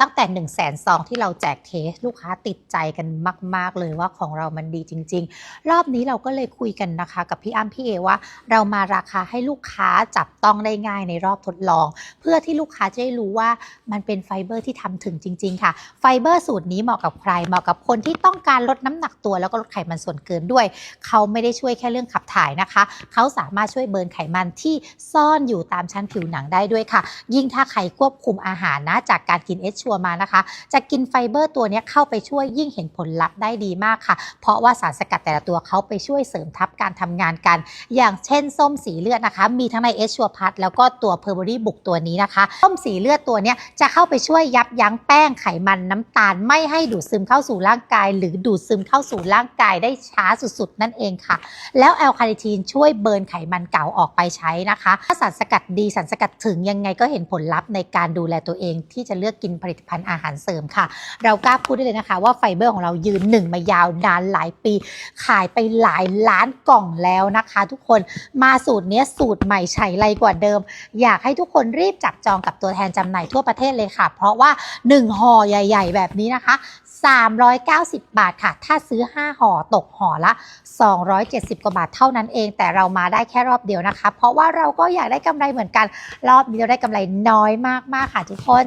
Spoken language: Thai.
ตั้งแต่1นึ่งแสนซองที่เราแจกเทสลูกค้าติดใจกันมาก ๆ เลยว่าของเรามันดีจริง ๆ รอบนี้เราก็เลยคุยกันนะคะ กับพี่อ้ำพี่เอว่า เรามาราคาให้ลูกค้าจับต้องได้ง่ายในรอบทดลอง เพื่อที่ลูกค้าจะได้รู้ว่ามันเป็นไฟเบอร์ที่ทำถึงจริง ๆ ค่ะ ไฟเบอร์สูตรนี้เหมาะกับใครเหมาะกับคนที่ต้องการลดน้ำหนักตัวแล้วก็ลดไขมันส่วนเกินด้วย เขาไม่ได้ช่วยแค่เรื่องขับถ่ายนะคะ เขาสามารถช่วยเบิร์นไขมันที่ซ่อนอยู่ตามชั้นผิวหนังได้ด้วยค่ะ ยิ่งถ้าใครควบคุมอาหารนะจากการกินเอชัวมานะคะ จะกินไฟเบอร์ตัวนี้เข้าไปช่วยยิ่งเห็นผลลัพธ์ได้ดีมากค่ะ เพราะว่าสารสกัดแต่ละตัวเขาไปช่วยเสริมทับการทำงานกัน อย่างเช่นส้มสีเลือดนะคะ มีทั้งในเอชชัวพัทแล้วก็ตัวเพอร์เบอรี่บุกตัวนี้นะคะส้มสีเลือดตัวนี้จะเข้าไปช่วยยับยั้งแป้งไขมันน้ำตาล ไม่ให้ดูดซึมเข้าสู่ร่างกาย หรือดูดซึมเข้าสู่ร่างกายได้ช้าสุดๆ นั่นเองค่ะ แล้วแอลคาลิทีนช่วยเบิร์นไขมันเก่าออกไปใช้นะคะถ้าสารสกัดดีสารสกัดถึงยังไงก็เห็นผลลัพธ์ในการดูแลตัวเองที่จะเลือกกินผลิตภัณฑ์อาหารเสริมค่ะ เรากล้าพูดได้เลยนะคะ ว่าไฟเบอร์ของเรายืนหนึ่งมายาวนานหลายปี ขายไปหลายล้านกล่องแล้วนะคะ ทุกคนมาสูตรเนี้ยสูตรใหม่ใช้ไรกว่าเดิม อยากให้ทุกคนรีบจับจองกับตัวแทนจำหน่ายทั่วประเทศเลยค่ะ เพราะว่า 1ห่อใหญ่ ๆ แบบนี้นะคะ390 บาทค่ะ ถ้าซื้อ 5ห่อตกห่อละ 270 กว่าบาทเท่านั้นเอง แต่เรามาได้แค่รอบเดียวนะคะ เพราะว่าเราก็อยากได้กำไรเหมือนกัน รอบนี้เราได้กำไรน้อยมาก ๆ ค่ะทุกคน